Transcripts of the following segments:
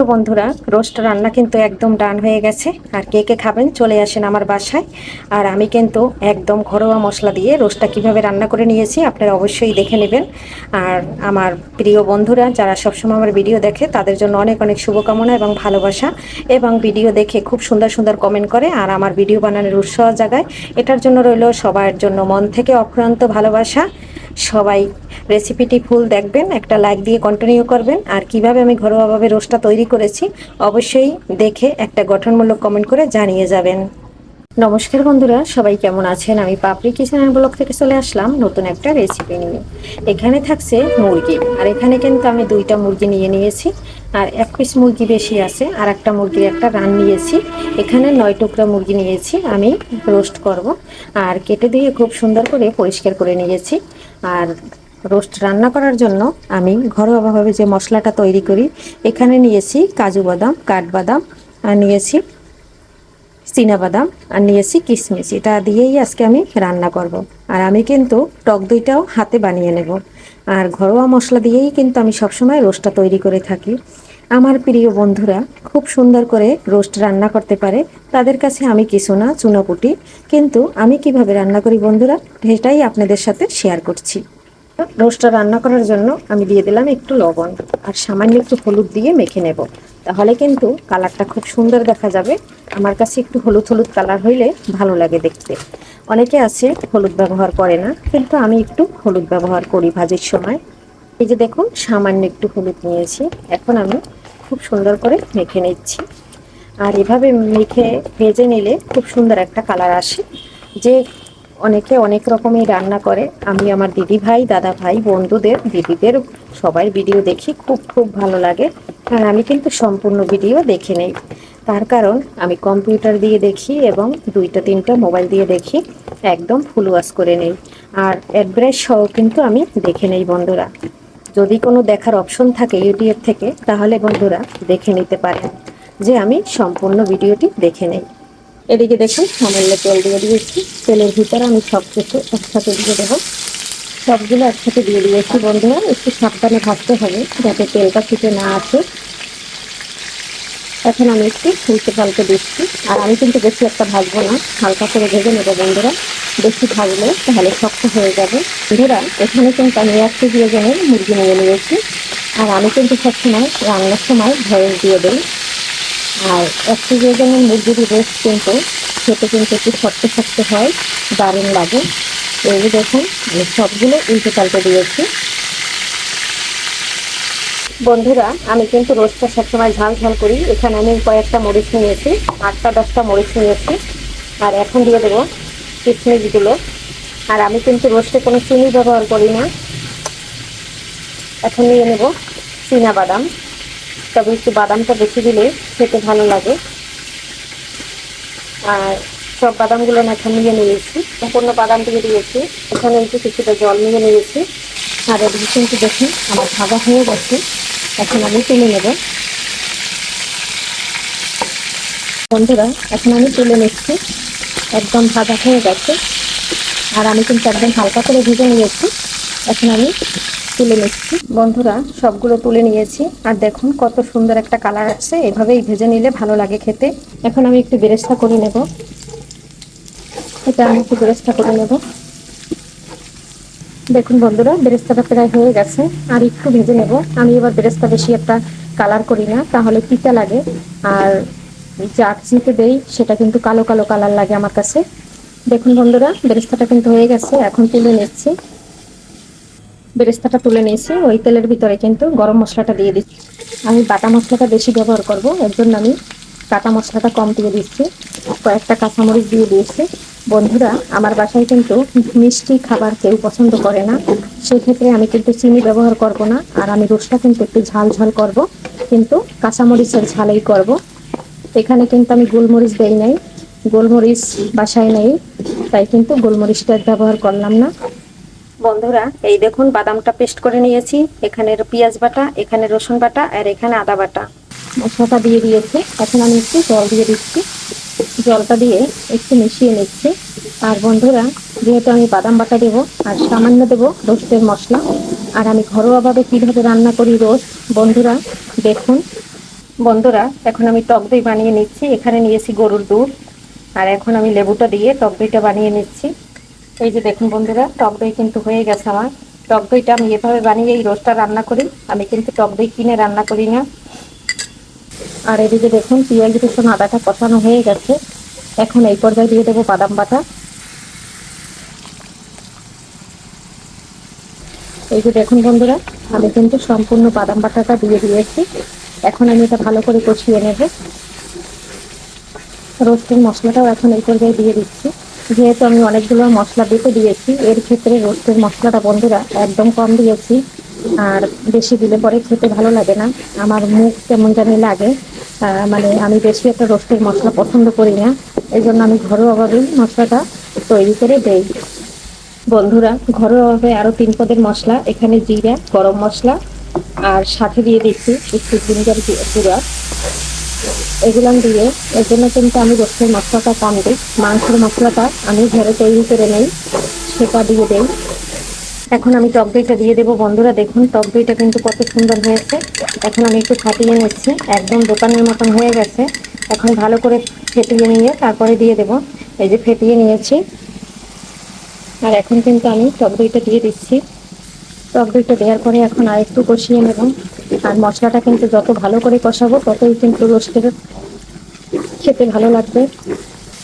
তো বন্ধুরা, রোস্ট রান্না কিন্তু একদম ডান হয়ে গেছে। আর কে কে খাবেন, চলে আসেন আমার বাসায়। আর আমি কিন্তু একদম ঘরোয়া মশলা দিয়ে রোস্টটা কীভাবে রান্না করে নিয়েছি আপনারা অবশ্যই দেখে নেবেন। আর আমার প্রিয় বন্ধুরা, যারা সবসময় আমার ভিডিও দেখে, তাদের জন্য অনেক অনেক শুভকামনা এবং ভালোবাসা। এবং ভিডিও দেখে খুব সুন্দর সুন্দর কমেন্ট করে আর আমার ভিডিও বানানোর উৎসাহ জাগায়। এটার জন্য রইল সবার জন্য মন থেকে অক্রান্ত ভালোবাসা। সবাই রেসিপিটি ফুল দেখবেন, একটা লাইক দিয়ে কন্টিনিউ করবেন। আর কীভাবে আমি ঘরোয়াভাবে রোস্টটা তৈরি করেছি, অবশ্যই দেখে একটা গঠনমূলক কমেন্ট করে জানিয়ে যাবেন। নমস্কার বন্ধুরা, সবাই কেমন আছেন? আমি পাপড়ি কিচেনের ব্লগ থেকে চলে আসলাম নতুন একটা রেসিপি নিয়ে। এখানে থাকছে মুরগি, আর এখানে কিন্তু আমি দুইটা মুরগি নিয়ে নিয়েছি। আর এক পিস মুরগি বেশি আছে, আর একটা মুরগির একটা রান নিয়েছি। এখানে নয় টুকরা মুরগি নিয়েছি, আমি রোস্ট করব। আর কেটে দিয়ে খুব সুন্দর করে পরিষ্কার করে নিয়েছি। আর রোস্ট রান্না করার জন্য আমি ঘরোয়াভাবে যে মশলাটা তৈরি করি, এখানে নিয়েছি কাজু বাদাম, কাঠবাদাম, আর নিয়েছি বাদাম আর নিয়েছি কিশমিশ। এটা দিয়েই আজকে আমি রান্না করব। আর আমি কিন্তু টক দইটাও হাতে বানিয়ে নেব। আর ঘরোয়া মশলা দিয়েই কিন্তু আমি সবসময় রোস্টটা তৈরি করে থাকি। আমার প্রিয় বন্ধুরা, খুব সুন্দর করে রোস্ট রান্না করতে পারে। তাদের কাছে আমি কিছু না, চুনোপুটি। কিন্তু আমি কীভাবে রান্না করি বন্ধুরা, সেটাই আপনাদের সাথে শেয়ার করছি। রোস্টটা রান্না করার জন্য আমি দিয়ে দিলাম একটু লবণ আর সামান্য একটু হলুদ দিয়ে মেখে নেব। তাহলে কিন্তু কালারটা খুব সুন্দর দেখা যাবে। আমার কাছে একটু হলুদ হলুদ কালার হইলে ভালো লাগে দেখতে। অনেকে আছে হলুদ ব্যবহার করে না, কিন্তু আমি একটু হলুদ ব্যবহার করি ভাজির সময়। এই যে দেখুন, সামান্য একটু হলুদ নিয়েছি। এখন আমি খুব সুন্দর করে মেখে নিচ্ছি। আর এভাবে মেখে, ভেজে নিলে খুব সুন্দর একটা কালার আসে। যে অনেকে অনেক রকমই রান্না করে, আমি আমার দিদি ভাই, দাদা ভাই, বন্ধুদের, দিদিদের সবাই ভিডিও দেখি, খুব খুব ভালো লাগে। আর আমি কিন্তু সম্পূর্ণ ভিডিও দেখে নেই। তার কারণ আমি কম্পিউটার দিয়ে দেখি এবং দুইটা, তিনটা মোবাইল দিয়ে দেখি, একদম ফুল ওয়াশ করে নেই। আর অ্যাড্রেস সহ কিন্তু আমি দেখে নেই বন্ধুরা। যদি কোনো দেখার অপশন থাকে ইউটিউব থেকে, তাহলে বন্ধুরা দেখে নিতে পারেন যে আমি সম্পূর্ণ ভিডিওটি দেখে নেই। এদিকে দেখুন, সামান্য তেল দিয়ে দিয়েছি। তেলের ভিতরে আমি সব কিছু একসাথে দিয়ে দেবো। সবগুলো একসাথে দিয়ে দিয়েছি বন্ধুরা। একটু সাবধানে ভাজতে হবে যাতে তেলটা ফিটে না আসে। এখন আমি একটু উল্টে পাল্টে দিচ্ছি আর আমি কিন্তু বেশি একটা ভাজবো না, হালকা করে ভেজে নেব বন্ধুরা। বেশি ভাজলে তাহলে শক্ত হয়ে যাবে। বন্ধুরা, এখানে কিন্তু আমি এক কেজি ওজনের মুরগি নিয়ে নিয়েছি। আর আমি কিন্তু সবসময় রান্নার সময় ভয়েস দিয়ে দিই। আর এক কেজি ওজনের মুরগির রেস্ট কিন্তু খেতে কিন্তু একটু শক্ত শক্ত হয়, দারুণ লাগে। এই দেখুন, আমি সবগুলো উল্টে পাল্টে দিয়েছি। বন্ধুরা, আমি কিন্তু রোস্টটা সবসময় ঝাল ঝাল করি। এখানে আমি কয়েকটা মরিচ নিয়েছি, আটটা দশটা মরিচ নিয়েছি। আর এখন দিয়ে দেবো কিশমিশগুলো। আর আমি কিন্তু রোস্টে কোনো চিনি ব্যবহার করি না। এখন নিয়ে নেব চীনা বাদাম। তবে একটু বাদামটা বেশি দিলে খেতে ভালো লাগে। আর সব বাদামগুলো না এখন নিয়ে নিয়েছি। সম্পূর্ণ বাদাম দিয়ে দিয়েছি। এখানে একটু কিছুটা জল নিয়ে নিয়েছি। আর এদিকে কিন্তু দেখুন, আমার ভাজা হয়ে গেছে। এখন আমি তুলে নেব। বন্ধুরা, এখন আমি তুলে নিচ্ছি। একদম ভাজা হয়ে গেছে। আর আমি কিন্তু একদম হালকা করে ভেজে নিয়েছি। এখন আমি তুলে নিচ্ছি। বন্ধুরা, সবগুলো তুলে নিয়েছি। আর দেখুন, কত সুন্দর একটা কালার আছে এভাবেই ভেজে নিলে ভালো লাগে খেতে। এখন আমি একটু বেরেস্তা করে নেব। এটা আমি একটু বেরেস্তা করে নেব। দেখুন বন্ধুরা, বেরেস্তাটা প্রায় হয়ে গেছে, আর একটু ভেজে নেব। আমি এবার বেরেস্তা বেশি একটা কালার করি না, তাহলে তিতা লাগে। আর চাটনিতে দেই, সেটা কিন্তু কালো কালো কালার লাগে আমার কাছে। দেখুন বন্ধুরা, বেরেস্তাটা কিন্তু হয়ে গেছে, এখন তুলে নিচ্ছি। বেরেস্তাটা তুলে নিয়েছি, ওই তেলের ভিতরে কিন্তু গরম মশলাটা দিয়ে দিচ্ছি। আমি বাটা মশলাটা বেশি ব্যবহার করব, এর জন্য আমি কাটা মশলাটা কম দিয়ে দিচ্ছি। কয়েকটা কাঁচামরিচ দিয়ে দিয়েছি। বন্ধুরা, আমার বাসায় কিন্তু মিষ্টি খাবার কেউ পছন্দ করে না। সেক্ষেত্রে আমি কিন্তু চিনি ব্যবহার করব না, আর আমি রোস্টটা কিন্তু একটু ঝাল ঝাল করব। কিন্তু কাঁচামরিচের ঝালেই করব। এখানে কিন্তু আমি গোলমরিচ দেই নাই। গোলমরিচ বাসায় নেই, তাই কিন্তু গোলমরিচটা ব্যবহার করলাম না। বন্ধুরা, এই দেখুন, বাদামটা পেস্ট করে নিয়েছি। এখানে পেঁয়াজ বাটা, এখানে রসুন বাটা, আর এখানে আদা বাটা। মশলাটা দিয়ে দিয়েছি। এখন আমি একটু জল দিয়ে দিচ্ছি। জলটা দিয়ে একটু মিশিয়ে নিচ্ছি। আর বন্ধুরা, যেহেতু আমি বাদাম বাটা দেবো, আর সামান্য দেবো রোস্টের মশলা, আর আমি ঘরোয়াভাবে কীভাবে রান্না করি রোস্ট, বন্ধুরা, দেখুন। বন্ধুরা, এখন আমি টক দই বানিয়ে নিচ্ছি। এখানে নিয়েছি গরুর দুধ। আর এখন আমি লেবুটা দিয়ে টক দইটা বানিয়ে নিচ্ছি। এই যে দেখুন বন্ধুরা, টক দই কিন্তু হয়ে গেছে আমার। টক দইটা আমি এভাবে বানিয়ে এই রোজটা রান্না করি। আমি কিন্তু টক দই কিনে রান্না করি না। আর এদিকে দেখুন পেঁয়াজ রসুন আদাটা কষানো হয়ে গেছে। এখন এই পর্যায়ে দিয়ে দেবো বাদাম বাটা। এই যে দেখুন বন্ধুরা, আমি কিন্তু সম্পূর্ণ বাদাম বাটাটা দিয়ে দিয়েছি। এখন আমি এটা ভালো করে কষিয়ে নেব। রোস্টের মশলাটাও এখন এই পর্যায়ে দিয়ে দিচ্ছি। যেহেতু আমি অনেকগুলো মশলা দিতে দিয়েছি, এর ক্ষেত্রে রোস্টের মশলাটা বন্ধুরা একদম কম দিয়েছি। আর বেশি দিলে পরে খেতে ভালো লাগে না। আমার মুখ কেমন জানি লাগে। মানে আমি বেশি একটা রোস্টের মশলা পছন্দ করি না। এই জন্য আমি ঘরোয়াভাবেই মশলাটা তৈরি করে দেই। বন্ধুরা, ঘরোয়াভাবে আরও তিন পদের মশলা, এখানে জিরা, গরম মশলা, আর সাথে দিয়ে দিচ্ছি একটু ভিনিগার গুঁড়া। এগুলো দিয়ে এর জন্য কিন্তু আমি রসুন মশলাটা কম দিই। মাংসের মশলাটা আমি ঘরে তৈরি করে নেই, সেটা দিয়ে দেই। এখন আমি টক দইটা দিয়ে দেবো। বন্ধুরা, দেখুন, টক দইটা কিন্তু কত সুন্দর হয়েছে। এখন আমি একটু ফাটিয়ে নিচ্ছি। একদম দোকানের মতন হয়ে গেছে। এখন ভালো করে ফেটিয়ে নিয়ে তারপরে দিয়ে দেব। এই যে ফেটিয়ে নিয়েছি। আর এখন কিন্তু আমি টক দইটা দিয়ে দিচ্ছি। টক দইটা দেওয়ার পরে এখন আর একটু কষিয়ে নেব। আর মশলাটা কিন্তু যত ভালো করে কষাবো, ততই কিন্তু রোস্টের খেতে ভালো লাগবে।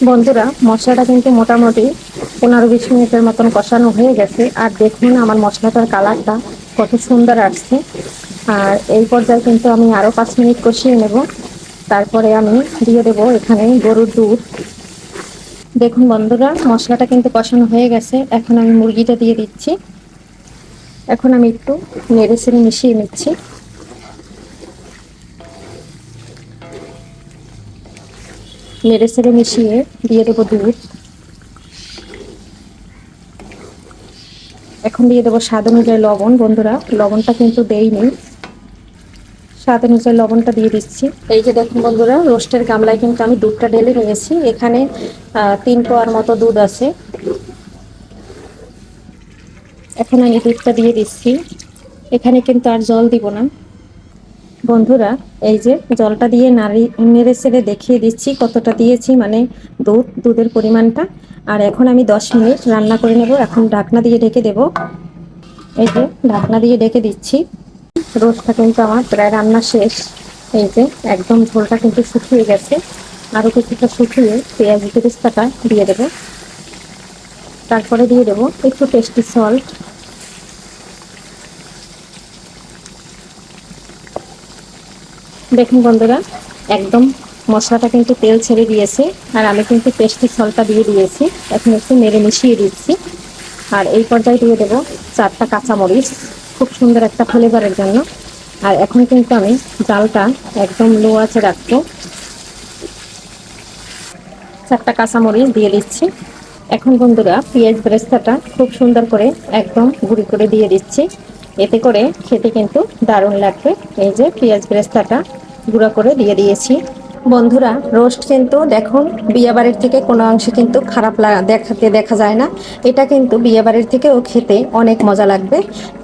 বন্ধুরা, মশলাটা কিন্তু মোটামুটি পনেরো বিশ মিনিটের মতন কষানো হয়ে গেছে। আর দেখুন আমার মশলাটার কালারটা কত সুন্দর আসছে। আর এই পর্যায়ে কিন্তু আমি আরও পাঁচ মিনিট কষিয়ে নেব। তারপরে আমি দিয়ে দেব এখানে গরুর দুধ। দেখুন বন্ধুরা, মশলাটা কিন্তু কষানো হয়ে গেছে। এখন আমি মুরগিটা দিয়ে দিচ্ছি। এখন আমি একটু নেড়ে সেড়ে মিশিয়ে নিচ্ছি। নেড়ে সেড়ে মিশিয়ে, দিয়ে দেবো দুধ। এখন দিয়ে দেবো স্বাদ অনুযায়ী লবণ, বন্ধুরা। লবণটা কিন্তু দেইনি। স্বাদ অনুযায়ী লবণটা দিয়ে দিচ্ছি। এই যে দেখুন বন্ধুরা, রোস্টের গামলায় কিন্তু আমি দুধটা ঢেলে নিয়েছি। এখানে তিন পোয়ার মতো দুধ আছে। এখন আমি দুধটা দিয়ে দিচ্ছি। এখানে কিন্তু আর জল দিব না। বন্ধুরা, এই যে জলটা দিয়ে নাড়ি, নেড়ে সেড়ে দেখিয়ে দিচ্ছি কতটা দিয়েছি মানে দুধ, দুধের পরিমাণটা। আর এখন আমি দশ মিনিট রান্না করে নেব, এখন ঢাকনা দিয়ে ঢেকে দেব। এই যে ঢাকনা দিয়ে ঢেকে দিচ্ছি। রোজটা কিন্তু আমার প্রায় রান্না শেষ। এই যে একদম ঝোলটা কিন্তু শুকিয়ে গেছে। আরও কিছুটা শুকিয়ে পেঁয়াজ বেরেস্তাটা দিয়ে দেব। তারপরে দিয়ে দেবো একটু টেস্টি সল্ট। দেখুন বন্ধুরা, একদম মশলাটা কিন্তু তেল ছেড়ে দিয়েছে, আর আমি কিন্তু পেস্টি সলটা দিয়ে দিয়েছি। এখন একটু নেড়ে মিশিয়ে দিচ্ছি। আর এই পর্যায়ে দিয়ে দেবো চারটা কাঁচামরিচ, খুব সুন্দর একটা ফ্লেভারের জন্য। আর এখন কিন্তু আমি জালটা একদম লো আছে রাখব। চারটা কাঁচামরিচ দিয়ে দিচ্ছি। এখন বন্ধুরা, পেঁয়াজ ব্রেস্তাটা খুব সুন্দর করে একদম গুঁড়ি করে দিয়ে দিচ্ছি। এতে করে খেতে কিন্তু দারুণ লাগবে। এই যে পেঁয়াজ ব্রেস্তাটা গুঁড়া করে দিয়ে দিয়েছি। বন্ধুরা রোস্ট কিন্তু দেখুন, বিয়েবাড়ির থেকে কোনো অংশে কিন্তু খারাপ দেখাতে দেখা যায় না। এটা কিন্তু বিয়েবাড়ির থেকেও খেতে অনেক মজা লাগবে।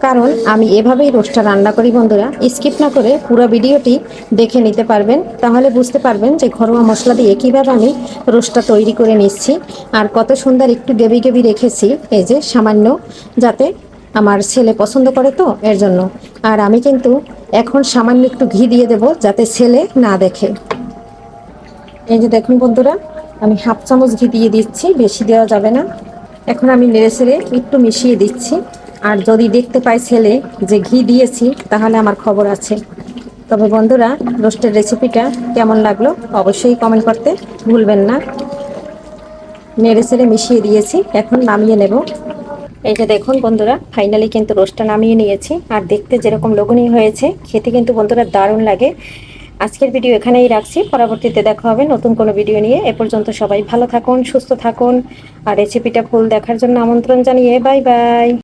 কারণ আমি এভাবেই রোস্টটা রান্না করি বন্ধুরা। স্কিপ না করে পুরো ভিডিওটি দেখে নিতে পারবেন। তাহলে বুঝতে পারবেন যে ঘরোয়া মশলা দিয়ে কীভাবে আমি রোস্টটা তৈরি করে নিচ্ছি। আর কত সুন্দর একটু গেবি গেবি রেখেছি, এই যে সামান্য, যাতে আমার ছেলে পছন্দ করে তো, এর জন্য। আর আমি কিন্তু এখন সামান্য একটু ঘি দিয়ে দেব যাতে ছেলে না দেখে। এই যে দেখুন বন্ধুরা, আমি হাফ চামচ ঘি দিয়ে দিচ্ছি, বেশি দেওয়া যাবে না। এখন আমি নেড়ে ছেড়ে একটু মিশিয়ে দিচ্ছি। আর যদি দেখতে পাই ছেলে যে ঘি দিয়েছি, তাহলে আমার খবর আছে। তবে বন্ধুরা, রোস্টের রেসিপিটা কেমন লাগল অবশ্যই কমেন্ট করতে ভুলবেন না। নেড়ে ছেড়ে মিশিয়ে দিয়েছি, এখন নামিয়ে নেব। এই যে দেখুন বন্ধুরা ফাইনালি কিন্তু রোস্টটা নামিয়ে নিয়েছি। আর দেখতে যেরকম লগুনি হয়েছে, খেতে কিন্তু বন্ধুরা দারুণ লাগে। আজকের ভিডিও এখানেই রাখছি। পরবর্তীতে দেখা হবে নতুন কোনো ভিডিও নিয়ে। এ পর্যন্ত সবাই ভালো থাকুন, সুস্থ থাকুন। আর রেসিপিটা ফুল দেখার জন্য আমন্ত্রণ জানিয়ে বাই বাই